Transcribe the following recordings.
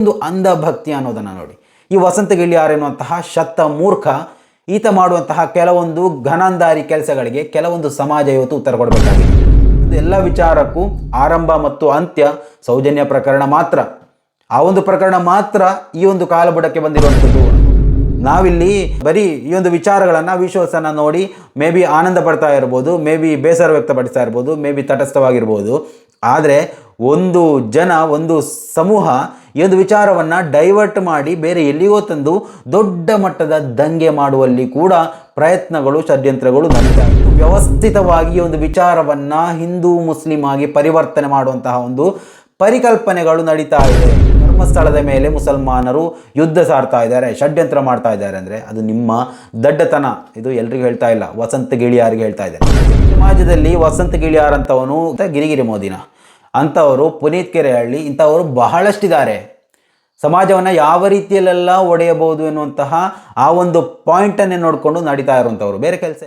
ಒಂದು ಅಂಧಭಕ್ತಿ ಅನ್ನೋದನ್ನು ನೋಡಿ. ಈ ವಸಂತ ಗಿಳಿಯಾರ್ ಎನ್ನುವಂತಹ ಶತ್ತ ಮೂರ್ಖ, ಈತ ಮಾಡುವಂತಹ ಕೆಲವೊಂದು ಘನಾಂಧಾರಿ ಕೆಲಸಗಳಿಗೆ ಕೆಲವೊಂದು ಸಮಾಜ ಇವತ್ತು ಉತ್ತರ ಕೊಡಬೇಕಾಗಿದೆ. ಎಲ್ಲ ವಿಚಾರಕ್ಕೂ ಆರಂಭ ಮತ್ತು ಅಂತ್ಯ, ಸೌಜನ್ಯ ಪ್ರಕರಣ ಮಾತ್ರ. ಆ ಒಂದು ಪ್ರಕರಣ ಮಾತ್ರ ಈ ಒಂದು ಕಾಲಬುಡಕ್ಕೆ ಬಂದಿರುವಂಥದ್ದು. ನಾವಿಲ್ಲಿ ಬರೀ ಈ ಒಂದು ವಿಚಾರಗಳನ್ನು, ವಿಶ್ವಾಸನ ನೋಡಿ ಮೇ ಬಿ ಆನಂದ ಪಡ್ತಾ ಇರ್ಬೋದು, ಮೇ ಬಿ ಬೇಸರ ವ್ಯಕ್ತಪಡಿಸ್ತಾ ಇರ್ಬೋದು, ಮೇ ಬಿ ತಟಸ್ಥವಾಗಿರ್ಬೋದು. ಆದರೆ ಒಂದು ಜನ, ಒಂದು ಸಮೂಹ ಈ ಒಂದು ವಿಚಾರವನ್ನು ಡೈವರ್ಟ್ ಮಾಡಿ ಬೇರೆ ಎಲ್ಲಿಗೋ ತಂದು ದೊಡ್ಡ ಮಟ್ಟದ ದಂಗೆ ಮಾಡುವಲ್ಲಿ ಕೂಡ ಪ್ರಯತ್ನಗಳು, ಷಡ್ಯಂತ್ರಗಳು ಇವೆ. ವ್ಯವಸ್ಥಿತವಾಗಿ ಒಂದು ವಿಚಾರವನ್ನು ಹಿಂದೂ ಮುಸ್ಲಿಂ ಆಗಿ ಪರಿವರ್ತನೆ ಮಾಡುವಂತಹ ಒಂದು ಪರಿಕಲ್ಪನೆಗಳು ನಡೀತಾ ಇದೆ. ಧರ್ಮಸ್ಥಳದ ಮೇಲೆ ಮುಸಲ್ಮಾನರು ಯುದ್ಧ ಸಾರ್ತಾ ಇದ್ದಾರೆ, ಷಡ್ಯಂತ್ರ ಮಾಡ್ತಾ ಇದ್ದಾರೆ ಅಂದರೆ ಅದು ನಿಮ್ಮ ದಡ್ಡತನ. ಇದು ಎಲ್ರಿಗೂ ಹೇಳ್ತಾ ಇಲ್ಲ, ವಸಂತ ಗಿಳಿಯಾರಿಗೆ ಹೇಳ್ತಾ ಇದ್ದಾರೆ. ಸಮಾಜದಲ್ಲಿ ವಸಂತ ಗಿಳಿಯಾರ್ ಅಂತವನು ಅಂತ ಗಿರಿಗಿರಿ ಮೋದಿನ. ಅಂಥವರು ಪುನೀತ್ ಕೆರೆಹಳ್ಳಿ ಇಂಥವರು ಬಹಳಷ್ಟಿದ್ದಾರೆ. ಸಮಾಜವನ್ನು ಯಾವ ರೀತಿಯಲ್ಲೆಲ್ಲ ಒಡೆಯಬಹುದು ಎನ್ನುವಂತಹ ಆ ಒಂದು ಪಾಯಿಂಟನ್ನೇ ನೋಡಿಕೊಂಡು ನಡೀತಾ ಇರುವಂಥವ್ರು. ಬೇರೆ ಕೆಲಸ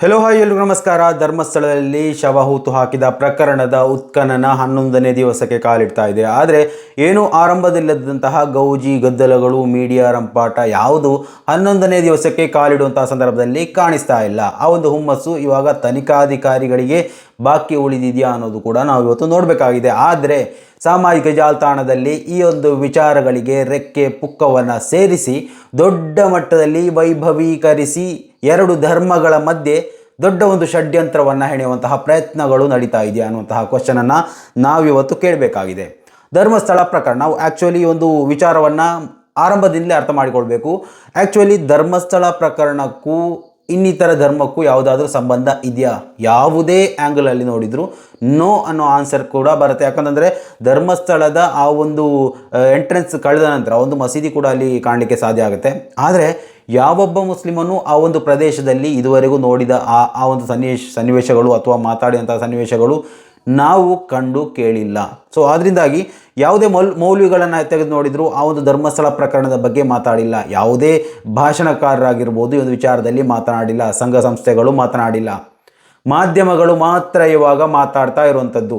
ಹೆಲೋ ಹಾಯ್ ಎಲ್ರಿಗೂ ನಮಸ್ಕಾರ. ಧರ್ಮಸ್ಥಳದಲ್ಲಿ ಶವ ಹೂತು ಹಾಕಿದ ಪ್ರಕರಣದ ಉತ್ಖನನ ಹನ್ನೊಂದನೇ ದಿವಸಕ್ಕೆ ಕಾಲಿಡ್ತಾ ಇದೆ. ಆದರೆ ಏನು ಆರಂಭದಲ್ಲಿದ್ದಂತಹ ಗೌಜಿ ಗದ್ದಲಗಳು, ಮೀಡಿಯಾ ರಂಪಾಟ ಯಾವುದು ಹನ್ನೊಂದನೇ ದಿವಸಕ್ಕೆ ಕಾಲಿಡುವಂತಹ ಸಂದರ್ಭದಲ್ಲಿ ಕಾಣಿಸ್ತಾ ಇಲ್ಲ. ಆ ಒಂದು ಹುಮ್ಮಸ್ಸು ಇವಾಗ ತನಿಖಾಧಿಕಾರಿಗಳಿಗೆ ಬಾಕಿ ಉಳಿದಿದೆಯಾ ಅನ್ನೋದು ಕೂಡ ನಾವು ಇವತ್ತು ನೋಡಬೇಕಾಗಿದೆ. ಆದರೆ ಸಾಮಾಜಿಕ ಜಾಲತಾಣದಲ್ಲಿ ಈ ಒಂದು ವಿಚಾರಗಳಿಗೆ ರೆಕ್ಕೆ ಪುಕ್ಕವನ್ನು ಸೇರಿಸಿ, ದೊಡ್ಡ ಮಟ್ಟದಲ್ಲಿ ವೈಭವೀಕರಿಸಿ ಎರಡು ಧರ್ಮಗಳ ಮಧ್ಯೆ ದೊಡ್ಡ ಒಂದು ಷಡ್ಯಂತ್ರವನ್ನು ಹೆಣೆಯುವಂತಹ ಪ್ರಯತ್ನಗಳು ನಡೀತಾ ಇದೆಯಾ ಅನ್ನುವಂತಹ ಕ್ವಶನನ್ನು ನಾವಿವತ್ತು ಕೇಳಬೇಕಾಗಿದೆ. ಧರ್ಮಸ್ಥಳ ಪ್ರಕರಣ, ನಾವು ಆ್ಯಕ್ಚುಲಿ ಒಂದು ವಿಚಾರವನ್ನು ಆರಂಭದಿಂದಲೇ ಅರ್ಥ ಮಾಡಿಕೊಳ್ಬೇಕು. ಆ್ಯಕ್ಚುಲಿ ಧರ್ಮಸ್ಥಳ ಪ್ರಕರಣಕ್ಕೂ ಇನ್ನಿತರ ಧರ್ಮಕ್ಕೂ ಯಾವುದಾದ್ರೂ ಸಂಬಂಧ ಇದೆಯಾ? ಯಾವುದೇ ಆ್ಯಂಗಲಲ್ಲಿ ನೋಡಿದರೂ ನೋ ಅನ್ನೋ ಆನ್ಸರ್ ಕೂಡ ಬರುತ್ತೆ. ಯಾಕಂತಂದರೆ ಧರ್ಮಸ್ಥಳದ ಆ ಒಂದು ಎಂಟ್ರೆನ್ಸ್ ಕಳೆದ ನಂತರ ಒಂದು ಮಸೀದಿ ಕೂಡ ಅಲ್ಲಿ ಕಾಣಲಿಕ್ಕೆ ಸಾಧ್ಯ ಆಗುತ್ತೆ. ಆದರೆ ಯಾವೊಬ್ಬ ಮುಸ್ಲಿಮನು ಆ ಒಂದು ಪ್ರದೇಶದಲ್ಲಿ ಇದುವರೆಗೂ ನೋಡಿದ ಆ ಆ ಒಂದು ಸನ್ನಿವೇಶ, ಸನ್ನಿವೇಶಗಳು ಅಥವಾ ಮಾತಾಡಿದಂಥ ಸನ್ನಿವೇಶಗಳು ನಾವು ಕಂಡು ಕೇಳಿಲ್ಲ. ಸೊ ಅದರಿಂದಾಗಿ ಯಾವುದೇ ಮೌಲ್, ಮೌಲ್ಯಗಳನ್ನು ತೆಗೆದು ನೋಡಿದರೂ ಆ ಒಂದು ಧರ್ಮಸ್ಥಳ ಪ್ರಕರಣದ ಬಗ್ಗೆ ಮಾತಾಡಿಲ್ಲ. ಯಾವುದೇ ಭಾಷಣಕಾರರಾಗಿರ್ಬೋದು ಈ ಒಂದು ವಿಚಾರದಲ್ಲಿ ಮಾತನಾಡಿಲ್ಲ. ಸಂಘ ಸಂಸ್ಥೆಗಳು ಮಾತನಾಡಿಲ್ಲ. ಮಾಧ್ಯಮಗಳು ಮಾತ್ರ ಇವಾಗ ಮಾತಾಡ್ತಾ ಇರುವಂಥದ್ದು.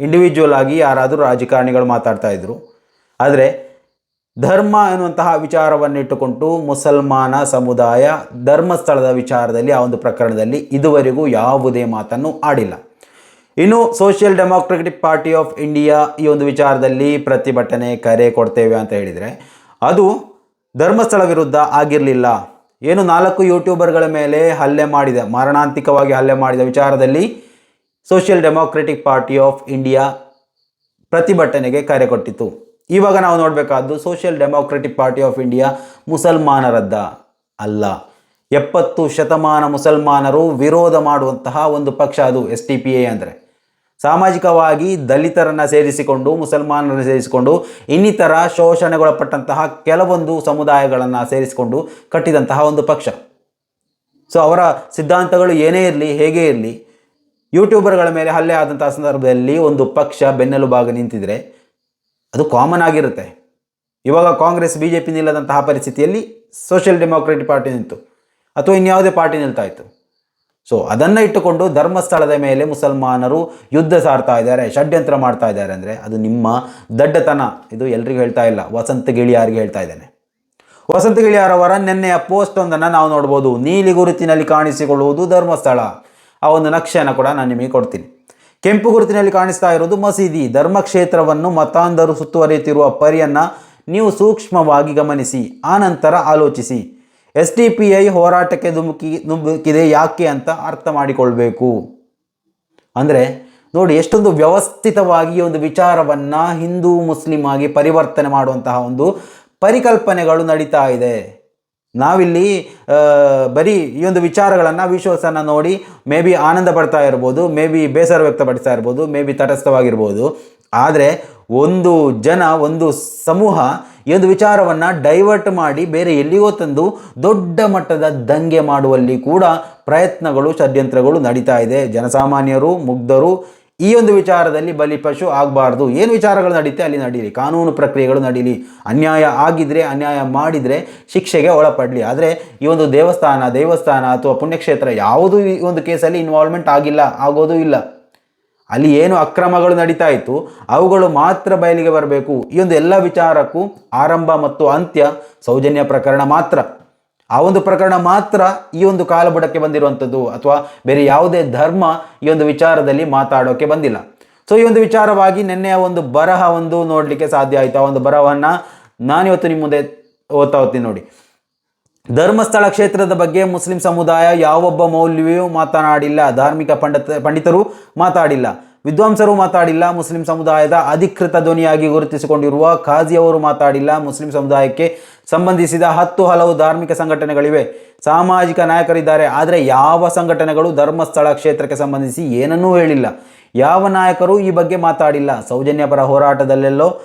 ಇಂಡಿವಿಜುವಲ್ ಆಗಿ ಯಾರಾದರೂ ರಾಜಕಾರಣಿಗಳು ಮಾತಾಡ್ತಾ ಇದ್ರು. ಆದರೆ ಧರ್ಮ ಎನ್ನುವಂತಹ ವಿಚಾರವನ್ನಿಟ್ಟುಕೊಂಡು ಮುಸಲ್ಮಾನ ಸಮುದಾಯ ಧರ್ಮಸ್ಥಳದ ವಿಚಾರದಲ್ಲಿ ಆ ಒಂದು ಪ್ರಕರಣದಲ್ಲಿ ಇದುವರೆಗೂ ಯಾವುದೇ ಮಾತನ್ನು ಆಡಿಲ್ಲ. ಇನ್ನು social democratic party of India ಈ ಒಂದು ವಿಚಾರದಲ್ಲಿ ಪ್ರತಿಭಟನೆ ಕರೆ ಕೊಡ್ತೇವೆ ಅಂತ ಹೇಳಿದರೆ, ಅದು ಧರ್ಮಸ್ಥಳ ವಿರುದ್ಧ ಆಗಿರಲಿಲ್ಲ. ಏನು ನಾಲ್ಕು ಯೂಟ್ಯೂಬರ್ಗಳ ಮೇಲೆ ಹಲ್ಲೆ ಮಾಡಿದ, ಮಾರಣಾಂತಿಕವಾಗಿ ಹಲ್ಲೆ ಮಾಡಿದ ವಿಚಾರದಲ್ಲಿ social democratic party of India ಪ್ರತಿಭಟನೆಗೆ ಕರೆ ಕೊಟ್ಟಿತ್ತು. ಇವಾಗ ನಾವು ನೋಡಬೇಕಾದ್ದು social democratic party of India ಮುಸಲ್ಮಾನರದ್ದ ಅಲ್ಲ. ಎಪ್ಪತ್ತು ಶತಮಾನ ಮುಸಲ್ಮಾನರು ವಿರೋಧ ಮಾಡುವಂತಹ ಒಂದು ಪಕ್ಷ ಅದು ಎಸ್ ಟಿ ಪಿ ಎ ಅಂದರೆ. ಸಾಮಾಜಿಕವಾಗಿ ದಲಿತರನ್ನು ಸೇರಿಸಿಕೊಂಡು, ಮುಸಲ್ಮಾನರನ್ನು ಸೇರಿಸಿಕೊಂಡು, ಇನ್ನಿತರ ಶೋಷಣೆಗೊಳಪಟ್ಟಂತಹ ಕೆಲವೊಂದು ಸಮುದಾಯಗಳನ್ನು ಸೇರಿಸಿಕೊಂಡು ಕಟ್ಟಿದಂತಹ ಒಂದು ಪಕ್ಷ. ಸೊ ಅವರ ಸಿದ್ಧಾಂತಗಳು ಏನೇ ಇರಲಿ, ಹೇಗೆ ಇರಲಿ, ಯೂಟ್ಯೂಬರ್ಗಳ ಮೇಲೆ ಹಲ್ಲೆ ಆದಂತಹ ಸಂದರ್ಭದಲ್ಲಿ ಒಂದು ಪಕ್ಷ ಬೆನ್ನೆಲುಬಾಗಿ ನಿಂತಿದ್ರೆ ಅದು ಕಾಮನ್ ಆಗಿರುತ್ತೆ. ಇವಾಗ ಕಾಂಗ್ರೆಸ್ ಬಿ ಜೆ ಪಿ ನಿಲ್ಲದಂತಹ ಪರಿಸ್ಥಿತಿಯಲ್ಲಿ ಸೋಷಿಯಲ್ ಡೆಮೋಕ್ರೆಟಿಕ್ ಪಾರ್ಟಿ ನಿಂತು, ಅಥವಾ ಇನ್ಯಾವುದೇ ಪಾರ್ಟಿ ನಿಲ್ತಾ ಸೊ ಅದನ್ನು ಇಟ್ಟುಕೊಂಡು ಧರ್ಮಸ್ಥಳದ ಮೇಲೆ ಮುಸಲ್ಮಾನರು ಯುದ್ಧ ಸಾರ್ತಾ ಇದ್ದಾರೆ, ಷಡ್ಯಂತ್ರ ಮಾಡ್ತಾ ಇದ್ದಾರೆ ಅಂದರೆ ಅದು ನಿಮ್ಮ ದಡ್ಡತನ. ಇದು ಎಲ್ರಿಗೂ ಹೇಳ್ತಾ ಇಲ್ಲ, ವಸಂತ ಗಿಳಿಯಾರಿಗೆ ಹೇಳ್ತಾ ಇದ್ದೇನೆ. ವಸಂತ ಗಿಳಿಯಾರವರ ನಿನ್ನೆಯ ಪೋಸ್ಟ್ ಒಂದನ್ನು ನಾವು ನೋಡ್ಬೋದು. ನೀಲಿ ಗುರುತಿನಲ್ಲಿ ಕಾಣಿಸಿಕೊಳ್ಳುವುದು ಧರ್ಮಸ್ಥಳ. ಆ ಒಂದು ನಕ್ಷೆಯನ್ನು ಕೂಡ ನಾನು ನಿಮಗೆ ಕೊಡ್ತೀನಿ. ಕೆಂಪು ಗುರುತಿನಲ್ಲಿ ಕಾಣಿಸ್ತಾ ಇರೋದು ಮಸೀದಿ. ಧರ್ಮಕ್ಷೇತ್ರವನ್ನು ಮತಾಂಧರು ಸುತ್ತುವರಿಯುತ್ತಿರುವ ಪರಿಯನ್ನು ನೀವು ಸೂಕ್ಷ್ಮವಾಗಿ ಗಮನಿಸಿ ಆನಂತರ ಆಲೋಚಿಸಿ. ಎಸ್ ಡಿ ಪಿ ಐ ಹೋರಾಟಕ್ಕೆ ಧುಮುಕಿ, ಧುಮುಕಿದೆ ಯಾಕೆ ಅಂತ ಅರ್ಥ ಮಾಡಿಕೊಳ್ಬೇಕು. ಅಂದರೆ ನೋಡಿ, ಎಷ್ಟೊಂದು ವ್ಯವಸ್ಥಿತವಾಗಿ ಒಂದು ವಿಚಾರವನ್ನು ಹಿಂದೂ ಮುಸ್ಲಿಂ ಆಗಿ ಪರಿವರ್ತನೆ ಮಾಡುವಂತಹ ಒಂದು ಪರಿಕಲ್ಪನೆಗಳು ನಡೀತಾ ಇದೆ. ನಾವಿಲ್ಲಿ ಬರೀ ಈ ಒಂದು ವಿಚಾರಗಳನ್ನು, ವಿಶ್ವಾಸನ ನೋಡಿ, ಮೇ ಬಿ ಆನಂದ ಪಡ್ತಾ ಇರ್ಬೋದು, ಮೇ ಬಿ ಬೇಸರ ವ್ಯಕ್ತಪಡಿಸ್ತಾ ಇರ್ಬೋದು, ಮೇ ಬಿ ತಟಸ್ಥವಾಗಿರ್ಬೋದು. ಆದರೆ ಒಂದು ಜನ, ಒಂದು ಸಮೂಹ ಈ ಒಂದು ವಿಚಾರವನ್ನು ಡೈವರ್ಟ್ ಮಾಡಿ ಬೇರೆ ಎಲ್ಲಿಗೋ ತಂದು ದೊಡ್ಡ ಮಟ್ಟದ ದಂಗೆ ಮಾಡುವಲ್ಲಿ ಕೂಡ ಪ್ರಯತ್ನಗಳು, ಷಡ್ಯಂತ್ರಗಳು ನಡೀತಾ ಇದೆ. ಜನಸಾಮಾನ್ಯರು, ಮುಗ್ಧರು ಈ ಒಂದು ವಿಚಾರದಲ್ಲಿ ಬಲಿಪಶು ಆಗಬಾರ್ದು. ಏನು ವಿಚಾರಗಳು ನಡೀತೆ ಅಲ್ಲಿ ನಡೀಲಿ. ಕಾನೂನು ಪ್ರಕ್ರಿಯೆಗಳು ನಡೀಲಿ. ಅನ್ಯಾಯ ಆಗಿದ್ರೆ ಅನ್ಯಾಯ ಮಾಡಿದರೆ ಶಿಕ್ಷೆಗೆ ಒಳಪಡಲಿ. ಆದರೆ ಈ ಒಂದು ದೇವಸ್ಥಾನ ದೇವಸ್ಥಾನ ಅಥವಾ ಪುಣ್ಯಕ್ಷೇತ್ರ ಯಾವುದೂ ಈ ಒಂದು ಕೇಸಲ್ಲಿ ಇನ್ವಾಲ್ವ್ಮೆಂಟ್ ಆಗಿಲ್ಲ, ಆಗೋದು ಇಲ್ಲ. ಅಲ್ಲಿ ಏನು ಅಕ್ರಮಗಳು ನಡೀತಾ ಇತ್ತು, ಅವುಗಳು ಮಾತ್ರ ಬಯಲಿಗೆ ಬರಬೇಕು. ಈ ಒಂದು ಎಲ್ಲ ವಿಚಾರಕ್ಕೂ ಆರಂಭ ಮತ್ತು ಅಂತ್ಯ ಸೌಜನ್ಯ ಪ್ರಕರಣ ಮಾತ್ರ. ಆ ಒಂದು ಪ್ರಕರಣ ಮಾತ್ರ ಈ ಒಂದು ಕಾಲಬುಡಕ್ಕೆ ಬಂದಿರುವಂಥದ್ದು ಅಥವಾ ಬೇರೆ ಯಾವುದೇ ಧರ್ಮ ಈ ಒಂದು ವಿಚಾರದಲ್ಲಿ ಮಾತಾಡೋಕೆ ಬಂದಿಲ್ಲ. ಸೊ ಈ ಒಂದು ವಿಚಾರವಾಗಿ ನಿನ್ನೆಯ ಒಂದು ಬರಹ ಒಂದು ನೋಡಲಿಕ್ಕೆ ಸಾಧ್ಯ ಆಯಿತು. ಆ ಒಂದು ಬರಹವನ್ನು ನಾನಿವತ್ತು ನಿಮ್ಮ ಮುಂದೆ ಓದ್ತಾ ಹೋಗ್ತೀನಿ ನೋಡಿ. ಧರ್ಮಸ್ಥಳ ಕ್ಷೇತ್ರದ ಬಗ್ಗೆ ಮುಸ್ಲಿಂ ಸಮುದಾಯ ಯಾವೊಬ್ಬ ಮೌಲ್ಯವೂ ಮಾತನಾಡಿಲ್ಲ. ಧಾರ್ಮಿಕ ಪಂಡಿತ, ಪಂಡಿತರು ಮಾತಾಡಿಲ್ಲ. ವಿದ್ವಾಂಸರು ಮಾತಾಡಿಲ್ಲ. ಮುಸ್ಲಿಂ ಸಮುದಾಯದ ಅಧಿಕೃತ ಧ್ವನಿಯಾಗಿ ಗುರುತಿಸಿಕೊಂಡಿರುವ ಖಾಜಿಯವರು ಮಾತಾಡಿಲ್ಲ. ಮುಸ್ಲಿಂ ಸಮುದಾಯಕ್ಕೆ ಸಂಬಂಧಿಸಿದ ಹತ್ತು ಹಲವು ಧಾರ್ಮಿಕ ಸಂಘಟನೆಗಳಿವೆ. ಸಾಮಾಜಿಕ ನಾಯಕರಿದ್ದಾರೆ. ಆದರೆ ಯಾವ ಸಂಘಟನೆಗಳು ಧರ್ಮಸ್ಥಳ ಕ್ಷೇತ್ರಕ್ಕೆ ಸಂಬಂಧಿಸಿ ಏನನ್ನೂ ಹೇಳಿಲ್ಲ. ಯಾವ ನಾಯಕರು ಈ ಬಗ್ಗೆ ಮಾತಾಡಿಲ್ಲ. ಸೌಜನ್ಯಪರ ಹೋರಾಟದಲ್ಲೆಲ್ಲೋ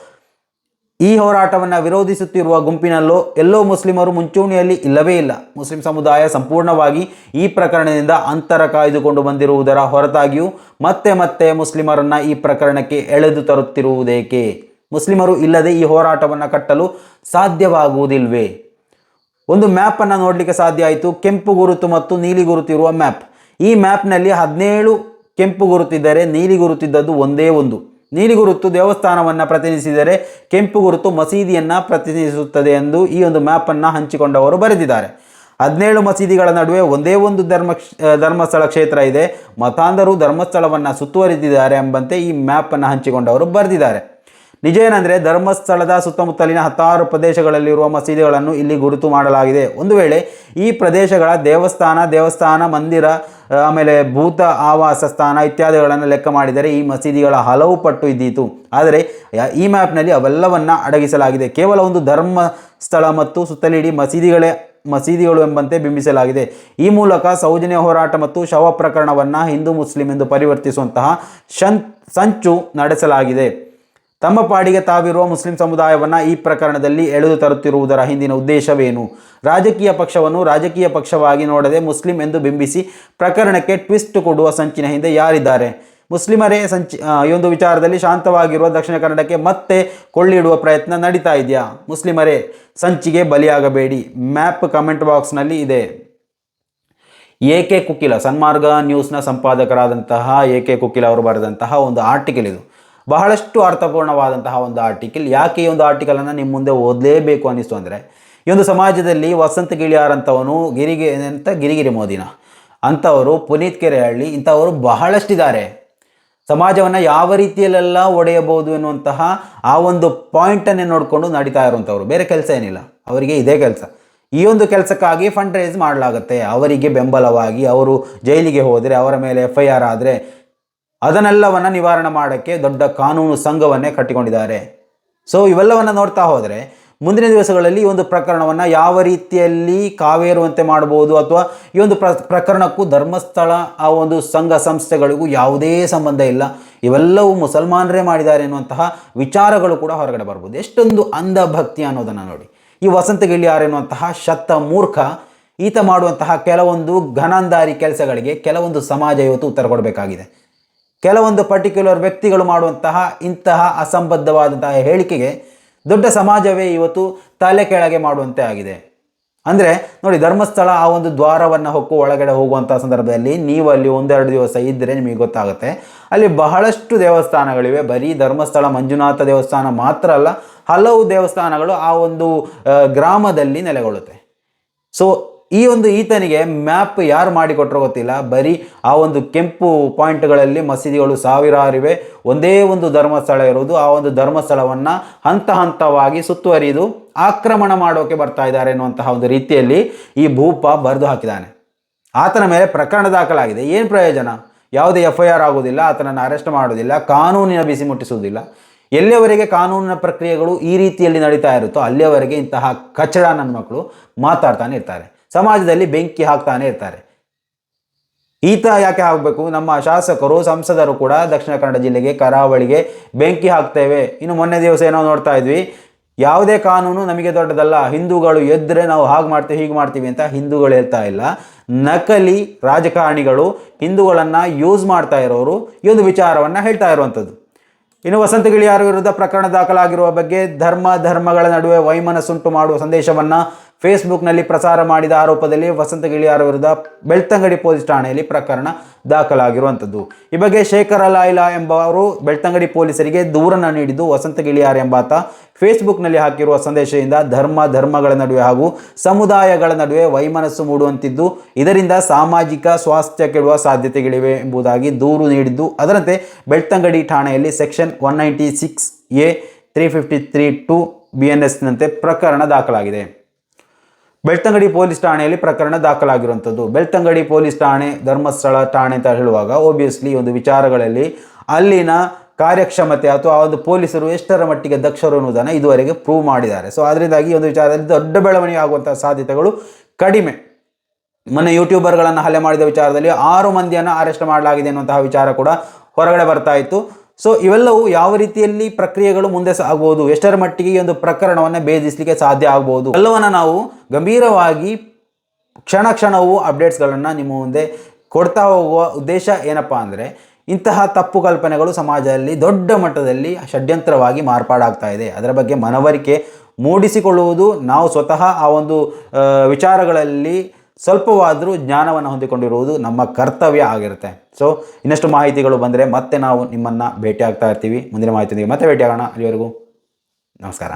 ಈ ಹೋರಾಟವನ್ನು ವಿರೋಧಿಸುತ್ತಿರುವ ಗುಂಪಿನಲ್ಲೋ ಎಲ್ಲೋ ಮುಸ್ಲಿಮರು ಮುಂಚೂಣಿಯಲ್ಲಿ ಇಲ್ಲವೇ ಇಲ್ಲ. ಮುಸ್ಲಿಂ ಸಮುದಾಯ ಸಂಪೂರ್ಣವಾಗಿ ಈ ಪ್ರಕರಣದಿಂದ ಅಂತರ ಕಾಯ್ದುಕೊಂಡು ಬಂದಿರುವುದರ ಹೊರತಾಗಿಯೂ ಮತ್ತೆ ಮತ್ತೆ ಮುಸ್ಲಿಮರನ್ನು ಈ ಪ್ರಕರಣಕ್ಕೆ ಎಳೆದು ತರುತ್ತಿರುವುದೇಕೆ? ಮುಸ್ಲಿಮರು ಇಲ್ಲದೆ ಈ ಹೋರಾಟವನ್ನು ಕಟ್ಟಲು ಸಾಧ್ಯವಾಗುವುದಿಲ್ವೇ? ಒಂದು ಮ್ಯಾಪನ್ನು ನೋಡಲಿಕ್ಕೆ ಸಾಧ್ಯ ಆಯಿತು. ಕೆಂಪು ಗುರುತು ಮತ್ತು ನೀಲಿ ಗುರುತಿರುವ ಮ್ಯಾಪ್. ಈ ಮ್ಯಾಪ್ನಲ್ಲಿ ಹದಿನೇಳು ಕೆಂಪು ಗುರುತಿದ್ದರೆ ನೀಲಿ ಗುರುತಿದ್ದದ್ದು ಒಂದೇ ಒಂದು. ನೀಲಿ ಗುರುತು ದೇವಸ್ಥಾನವನ್ನು ಪ್ರತಿನಿಧಿಸಿದರೆ ಕೆಂಪು ಗುರುತು ಮಸೀದಿಯನ್ನು ಪ್ರತಿನಿಧಿಸುತ್ತದೆ ಎಂದು ಈ ಒಂದು ಮ್ಯಾಪನ್ನು ಹಂಚಿಕೊಂಡವರು ಬರೆದಿದ್ದಾರೆ. ಹದಿನೇಳು ಮಸೀದಿಗಳ ನಡುವೆ ಒಂದೇ ಒಂದು ಧರ್ಮ ಧರ್ಮಸ್ಥಳ ಕ್ಷೇತ್ರ ಇದೆ. ಮತಾಂಧರು ಧರ್ಮಸ್ಥಳವನ್ನು ಸುತ್ತುವರಿದಿದ್ದಾರೆ ಎಂಬಂತೆ ಈ ಮ್ಯಾಪನ್ನು ಹಂಚಿಕೊಂಡವರು ಬರೆದಿದ್ದಾರೆ. ನಿಜ ಏನಂದರೆ ಧರ್ಮಸ್ಥಳದ ಸುತ್ತಮುತ್ತಲಿನ ಹತ್ತಾರು ಪ್ರದೇಶಗಳಲ್ಲಿರುವ ಮಸೀದಿಗಳನ್ನು ಇಲ್ಲಿ ಗುರುತು ಮಾಡಲಾಗಿದೆ. ಒಂದು ವೇಳೆ ಈ ಪ್ರದೇಶಗಳ ದೇವಸ್ಥಾನ ದೇವಸ್ಥಾನ, ಮಂದಿರ ಆಮೇಲೆ ಭೂತ ಆವಾಸ ಸ್ಥಾನ ಇತ್ಯಾದಿಗಳನ್ನು ಲೆಕ್ಕ ಮಾಡಿದರೆ ಈ ಮಸೀದಿಗಳ ಹಲವು ಪಟ್ಟು ಇದ್ದೀತು. ಆದರೆ ಈ ಮ್ಯಾಪ್ನಲ್ಲಿ ಅವೆಲ್ಲವನ್ನು ಅಡಗಿಸಲಾಗಿದೆ. ಕೇವಲ ಒಂದು ಧರ್ಮಸ್ಥಳ ಮತ್ತು ಸುತ್ತಲಿಡಿ ಮಸೀದಿಗಳೇ, ಮಸೀದಿಗಳು ಎಂಬಂತೆ ಬಿಂಬಿಸಲಾಗಿದೆ. ಈ ಮೂಲಕ ಸೌಜನ್ಯ ಹೋರಾಟ ಮತ್ತು ಶವ ಪ್ರಕರಣವನ್ನು ಹಿಂದೂ, ಮುಸ್ಲಿಂ ಎಂದು ಪರಿವರ್ತಿಸುವಂತಹ ಶಂ ಸಂಚು ನಡೆಸಲಾಗಿದೆ. ತಮ್ಮ ಪಾಡಿಗೆ ತಾವಿರುವ ಮುಸ್ಲಿಂ ಸಮುದಾಯವನ್ನು ಈ ಪ್ರಕರಣದಲ್ಲಿ ಎಳೆದು ತರುತ್ತಿರುವುದರ ಹಿಂದಿನ ಉದ್ದೇಶವೇನು? ರಾಜಕೀಯ ಪಕ್ಷವನ್ನು ರಾಜಕೀಯ ಪಕ್ಷವಾಗಿ ನೋಡದೆ ಮುಸ್ಲಿಂ ಎಂದು ಬಿಂಬಿಸಿ ಪ್ರಕರಣಕ್ಕೆ ಟ್ವಿಸ್ಟ್ ಕೊಡುವ ಸಂಚಿನ ಹಿಂದೆ ಯಾರಿದ್ದಾರೆ? ಮುಸ್ಲಿಮರೇ ಸಂಚಿ ಈ ಒಂದು ವಿಚಾರದಲ್ಲಿ ಶಾಂತವಾಗಿರುವ ದಕ್ಷಿಣ ಕನ್ನಡಕ್ಕೆ ಮತ್ತೆ ಕೊಳ್ಳಿಡುವ ಪ್ರಯತ್ನ ನಡೀತಾ ಇದೆಯಾ? ಮುಸ್ಲಿಮರೇ, ಸಂಚಿಗೆ ಬಲಿಯಾಗಬೇಡಿ. ಮ್ಯಾಪ್ ಕಮೆಂಟ್ ಬಾಕ್ಸ್ನಲ್ಲಿ ಇದೆ. ಎ ಕೆ ಕುಕ್ಕಿಲ ಸನ್ಮಾರ್ಗ ನ್ಯೂಸ್ನ ಸಂಪಾದಕರಾದಂತಹ ಎ ಕೆ ಕುಕ್ಕಿಲ ಅವರು ಬರೆದಂತಹ ಒಂದು ಆರ್ಟಿಕಲ್ ಇದು. ಬಹಳಷ್ಟು ಅರ್ಥಪೂರ್ಣವಾದಂತಹ ಒಂದು ಆರ್ಟಿಕಲ್ ಯಾಕೆ ಈ ಒಂದು ಆರ್ಟಿಕಲನ್ನು ನಿಮ್ಮ ಮುಂದೆ ಓದಲೇಬೇಕು ಅನ್ನಿಸ್ತು ಅಂದರೆ, ಈ ಒಂದು ಸಮಾಜದಲ್ಲಿ ವಸಂತ ಗಿಳಿಯಾರ್ ಅಂತವನು ಗಿರಿಗೆ ಅಂತ ಗಿರಿಗಿರಿ ಮೋದಿನ. ಅಂಥವರು ಪುನೀತ್ ಕೆರೆಹಳ್ಳಿ, ಇಂಥವರು ಬಹಳಷ್ಟಿದ್ದಾರೆ. ಸಮಾಜವನ್ನು ಯಾವ ರೀತಿಯಲ್ಲೆಲ್ಲ ಒಡೆಯಬಹುದು ಎನ್ನುವಂತಹ ಆ ಒಂದು ಪಾಯಿಂಟನ್ನೇ ನೋಡಿಕೊಂಡು ನಡೀತಾ ಇರುವಂಥವ್ರು. ಬೇರೆ ಕೆಲಸ ಏನಿಲ್ಲ. ಅವರಿಗೆ ಇದೇ ಕೆಲಸ. ಈ ಒಂದು ಕೆಲಸಕ್ಕಾಗಿ ಫಂಡ್ ರೈಸ್ ಮಾಡಲಾಗುತ್ತೆ. ಅವರಿಗೆ ಬೆಂಬಲವಾಗಿ ಅವರು ಜೈಲಿಗೆ ಹೋದರೆ, ಅವರ ಮೇಲೆ ಎಫ್ ಐ ಆರ್ ಆದರೆ ಅದನ್ನೆಲ್ಲವನ್ನು ನಿವಾರಣೆ ಮಾಡೋಕ್ಕೆ ದೊಡ್ಡ ಕಾನೂನು ಸಂಘವನ್ನೇ ಕಟ್ಟಿಕೊಂಡಿದ್ದಾರೆ. ಸೊ ಇವೆಲ್ಲವನ್ನು ನೋಡ್ತಾ ಹೋದರೆ, ಮುಂದಿನ ದಿವಸಗಳಲ್ಲಿ ಈ ಒಂದು ಪ್ರಕರಣವನ್ನು ಯಾವ ರೀತಿಯಲ್ಲಿ ಕಾವೇರುವಂತೆ ಮಾಡಬಹುದು ಅಥವಾ ಈ ಒಂದು ಪ್ರ, ಪ್ರಕರಣಕ್ಕೂ ಧರ್ಮಸ್ಥಳ, ಆ ಒಂದು ಸಂಘ ಸಂಸ್ಥೆಗಳಿಗೂ ಯಾವುದೇ ಸಂಬಂಧ ಇಲ್ಲ. ಇವೆಲ್ಲವೂ ಮುಸಲ್ಮಾನರೇ ಮಾಡಿದ್ದಾರೆ ಎನ್ನುವಂತಹ ವಿಚಾರಗಳು ಕೂಡ ಹೊರಗಡೆ ಬರ್ಬೋದು. ಎಷ್ಟೊಂದು ಅಂಧಭಕ್ತಿ ಅನ್ನೋದನ್ನು ನೋಡಿ. ಈ ವಸಂತ ಗಿಳಿಯಾರ ಎನ್ನುವಂತಹ ಶತ್ತ ಮೂರ್ಖ, ಈತ ಮಾಡುವಂತಹ ಕೆಲವೊಂದು ಘನಾಂಧಾರಿ ಕೆಲಸಗಳಿಗೆ ಕೆಲವೊಂದು ಸಮಾಜ ಇವತ್ತು ಉತ್ತರ ಕೊಡಬೇಕಾಗಿದೆ. ಕೆಲವೊಂದು ಪರ್ಟಿಕ್ಯುಲರ್ ವ್ಯಕ್ತಿಗಳು ಮಾಡುವಂತಹ ಇಂತಹ ಅಸಂಬದ್ಧವಾದಂತಹ ಹೇಳಿಕೆಗೆ ದೊಡ್ಡ ಸಮಾಜವೇ ಇವತ್ತು ತಲೆ ಕೆಳಗೆ ಮಾಡುವಂತೆ ಆಗಿದೆ. ಅಂದರೆ ನೋಡಿ ಧರ್ಮಸ್ಥಳ ಆ ಒಂದು ದ್ವಾರವನ್ನು ಹೊಕ್ಕು ಒಳಗಡೆ ಹೋಗುವಂಥ ಸಂದರ್ಭದಲ್ಲಿ ನೀವು ಅಲ್ಲಿ ಒಂದೆರಡು ದಿವಸ ಇದ್ದರೆ ನಿಮಗೆ ಗೊತ್ತಾಗುತ್ತೆ. ಅಲ್ಲಿ ಬಹಳಷ್ಟು ದೇವಸ್ಥಾನಗಳಿವೆ. ಬರೀ ಧರ್ಮಸ್ಥಳ, ಮಂಜುನಾಥ ದೇವಸ್ಥಾನ ಮಾತ್ರ ಅಲ್ಲ, ಹಲವು ದೇವಸ್ಥಾನಗಳು ಆ ಒಂದು ಗ್ರಾಮದಲ್ಲಿ ನೆಲೆಗೊಳ್ಳುತ್ತೆ. ಸೊ ಈ ಒಂದು ಈತನಿಗೆ ಮ್ಯಾಪ್ ಯಾರು ಮಾಡಿಕೊಟ್ರೂ ಗೊತ್ತಿಲ್ಲ. ಬರೀ ಆ ಒಂದು ಕೆಂಪು ಪಾಯಿಂಟ್ಗಳಲ್ಲಿ ಮಸೀದಿಗಳು ಸಾವಿರಾರಿವೆ. ಒಂದೇ ಒಂದು ಧರ್ಮಸ್ಥಳ ಇರೋದು. ಆ ಒಂದು ಧರ್ಮಸ್ಥಳವನ್ನು ಹಂತ ಹಂತವಾಗಿ ಸುತ್ತುವರಿದು ಆಕ್ರಮಣ ಮಾಡೋಕೆ ಬರ್ತಾ ಇದ್ದಾರೆ ಎನ್ನುವಂತಹ ಒಂದು ರೀತಿಯಲ್ಲಿ ಈ ಭೂಪ ಬರೆದು ಹಾಕಿದ್ದಾನೆ. ಆತನ ಮೇಲೆ ಪ್ರಕರಣ ದಾಖಲಾಗಿದೆ. ಏನು ಪ್ರಯೋಜನ? ಯಾವುದೇ ಎಫ್ ಐ ಆರ್ ಆಗೋದಿಲ್ಲ, ಆತನನ್ನು ಅರೆಸ್ಟ್ ಮಾಡೋದಿಲ್ಲ, ಕಾನೂನಿನ ಬಿಸಿ ಮುಟ್ಟಿಸುವುದಿಲ್ಲ. ಎಲ್ಲಿಯವರೆಗೆ ಕಾನೂನಿನ ಪ್ರಕ್ರಿಯೆಗಳು ಈ ರೀತಿಯಲ್ಲಿ ನಡೀತಾ ಇರುತ್ತೋ ಅಲ್ಲಿಯವರೆಗೆ ಇಂತಹ ಕಚಡ ನನ್ನ ಮಕ್ಕಳು ಮಾತಾಡ್ತಾನೆ ಇರ್ತಾರೆ. ಸಮಾಜದಲ್ಲಿ ಬೆಂಕಿ ಹಾಕ್ತಾನೆ ಇರ್ತಾರೆ. ಈತ ಯಾಕೆ ಆಗಬೇಕು ನಮ್ಮ ಶಾಸಕರು, ಸಂಸದರು ಕೂಡ ದಕ್ಷಿಣ ಕನ್ನಡ ಜಿಲ್ಲೆಗೆ ಕರಾವಳಿಗೆ ಬೆಂಕಿ ಹಾಕ್ತೇವೆ. ಇನ್ನು ಮೊನ್ನೆ ದಿವಸ ಏನೋ ನೋಡ್ತಾ ಇದ್ವಿ. ಯಾವುದೇ ಕಾನೂನು ನಮಗೆ ದೊಡ್ಡದಲ್ಲ. ಹಿಂದೂಗಳು ಎದ್ದರೆ ನಾವು ಹಾಗೆ ಮಾಡ್ತೀವಿ ಹೀಗೆ ಮಾಡ್ತೀವಿ ಅಂತ ಹಿಂದೂಗಳು ಹೇಳ್ತಾ ಇಲ್ಲ. ನಕಲಿ ರಾಜಕಾರಣಿಗಳು ಹಿಂದೂಗಳನ್ನು ಯೂಸ್ ಮಾಡ್ತಾ ಇರೋರು ಈ ಒಂದು ವಿಚಾರವನ್ನು ಹೇಳ್ತಾ ಇರುವಂಥದ್ದು. ಇನ್ನು ವಸಂತ ಗಿಳಿಯಾರ ವಿರುದ್ಧ ಪ್ರಕರಣ ದಾಖಲಾಗಿರುವ ಬಗ್ಗೆ ಧರ್ಮ, ಧರ್ಮಗಳ ನಡುವೆ ವೈಮನಸ್ಸುಂಟು ಮಾಡುವ ಸಂದೇಶವನ್ನು ಫೇಸ್ಬುಕ್ನಲ್ಲಿ ಪ್ರಸಾರ ಮಾಡಿದ ಆರೋಪದಲ್ಲಿ ವಸಂತ ಗಿಳಿಯಾರ ವಿರುದ್ಧ ಬೆಳ್ತಂಗಡಿ ಪೊಲೀಸ್ ಠಾಣೆಯಲ್ಲಿ ಪ್ರಕರಣ ದಾಖಲಾಗಿರುವಂಥದ್ದು. ಈ ಬಗ್ಗೆ ಶೇಖರ ಲಾಯ್ಲಾ ಎಂಬವರು ಬೆಳ್ತಂಗಡಿ ಪೊಲೀಸರಿಗೆ ದೂರನ್ನು ನೀಡಿದ್ದು ವಸಂತ ಗಿಳಿಯಾರ್ ಎಂಬಾತ ಫೇಸ್ಬುಕ್ನಲ್ಲಿ ಹಾಕಿರುವ ಸಂದೇಶದಿಂದ ಧರ್ಮ, ಧರ್ಮಗಳ ನಡುವೆ ಹಾಗೂ ಸಮುದಾಯಗಳ ನಡುವೆ ವೈಮನಸ್ಸು ಮೂಡುವಂತಿದ್ದು, ಇದರಿಂದ ಸಾಮಾಜಿಕ ಸ್ವಾಸ್ಥ್ಯ ಕೆಡುವ ಸಾಧ್ಯತೆಗಳಿವೆ ಎಂಬುದಾಗಿ ದೂರು ನೀಡಿದ್ದು, ಅದರಂತೆ ಬೆಳ್ತಂಗಡಿ ಠಾಣೆಯಲ್ಲಿ section one ninety six A three fifty three two B N ಎಸ್ನಂತೆ ಪ್ರಕರಣ ದಾಖಲಾಗಿದೆ. ಬೆಳ್ತಂಗಡಿ ಪೊಲೀಸ್ ಠಾಣೆಯಲ್ಲಿ ಪ್ರಕರಣ ದಾಖಲಾಗಿರುವಂಥದ್ದು. ಬೆಳ್ತಂಗಡಿ ಪೊಲೀಸ್ ಠಾಣೆ, ಧರ್ಮಸ್ಥಳ ಠಾಣೆ ಅಂತ ಹೇಳುವಾಗ ಓಬಿಯಸ್ಲಿ ಒಂದು ವಿಚಾರಗಳಲ್ಲಿ ಅಲ್ಲಿನ ಕಾರ್ಯಕ್ಷಮತೆ ಅಥವಾ ಆ ಒಂದು ಪೊಲೀಸರು ಎಷ್ಟರ ಮಟ್ಟಿಗೆ ದಕ್ಷರು ಅನ್ನೋದನ್ನು ಇದುವರೆಗೆ ಪ್ರೂವ್ ಮಾಡಿದ್ದಾರೆ. ಸೊ ಅದರಿಂದಾಗಿ ಒಂದು ವಿಚಾರದಲ್ಲಿ ದೊಡ್ಡ ಬೆಳವಣಿಗೆ ಆಗುವಂಥ ಸಾಧ್ಯತೆಗಳು ಕಡಿಮೆ. ಮೊನ್ನೆ ಯೂಟ್ಯೂಬರ್ಗಳನ್ನು ಹಲ್ಲೆ ಮಾಡಿದ ವಿಚಾರದಲ್ಲಿ ಆರು ಮಂದಿಯನ್ನು ಅರೆಸ್ಟ್ ಮಾಡಲಾಗಿದೆ ಅನ್ನುವಂತಹ ವಿಚಾರ ಕೂಡ ಹೊರಗಡೆ ಬರ್ತಾ ಇತ್ತು. ಸೊ ಇವೆಲ್ಲವೂ ಯಾವ ರೀತಿಯಲ್ಲಿ ಪ್ರಕ್ರಿಯೆಗಳು ಮುಂದೆ ಸಾಗಬಹುದು ಎಷ್ಟರ ಮಟ್ಟಿಗೆ ಈ ಒಂದು ಪ್ರಕರಣವನ್ನು ಭೇದಿಸಲಿಕ್ಕೆ ಸಾಧ್ಯ ಆಗಬಹುದು ಎಲ್ಲವನ್ನು ನಾವು ಗಂಭೀರವಾಗಿ ಕ್ಷಣ ಕ್ಷಣವೂ ಅಪ್ಡೇಟ್ಸ್ಗಳನ್ನು ನಿಮ್ಮ ಮುಂದೆ ಕೊಡ್ತಾ ಹೋಗುವ ಉದ್ದೇಶ ಏನಪ್ಪ ಅಂದರೆ, ಇಂತಹ ತಪ್ಪು ಕಲ್ಪನೆಗಳು ಸಮಾಜದಲ್ಲಿ ದೊಡ್ಡ ಮಟ್ಟದಲ್ಲಿ ಷಡ್ಯಂತ್ರವಾಗಿ ಮಾರ್ಪಾಡಾಗ್ತಾ ಇದೆ. ಅದರ ಬಗ್ಗೆ ಮನವರಿಕೆ ಮೂಡಿಸಿಕೊಳ್ಳುವುದು ನಾವು ಸ್ವತಃ ಆ ಒಂದು ವಿಚಾರಗಳಲ್ಲಿ ಸ್ವಲ್ಪವಾದರೂ ಜ್ಞಾನವನ್ನು ಹೊಂದಿಕೊಂಡಿರುವುದು ನಮ್ಮ ಕರ್ತವ್ಯ ಆಗಿರುತ್ತೆ. ಸೊ ಇನ್ನಷ್ಟು ಮಾಹಿತಿಗಳು ಬಂದರೆ ಮತ್ತೆ ನಾವು ನಿಮ್ಮನ್ನು ಭೇಟಿ ಆಗ್ತಾ ಇರ್ತೀವಿ. ಮುಂದಿನ ಮಾಹಿತಿಯೊಂದಿಗೆ ಮತ್ತೆ ಭೇಟಿಯಾಗೋಣ. ಅಲ್ಲಿವರೆಗೂ ನಮಸ್ಕಾರ.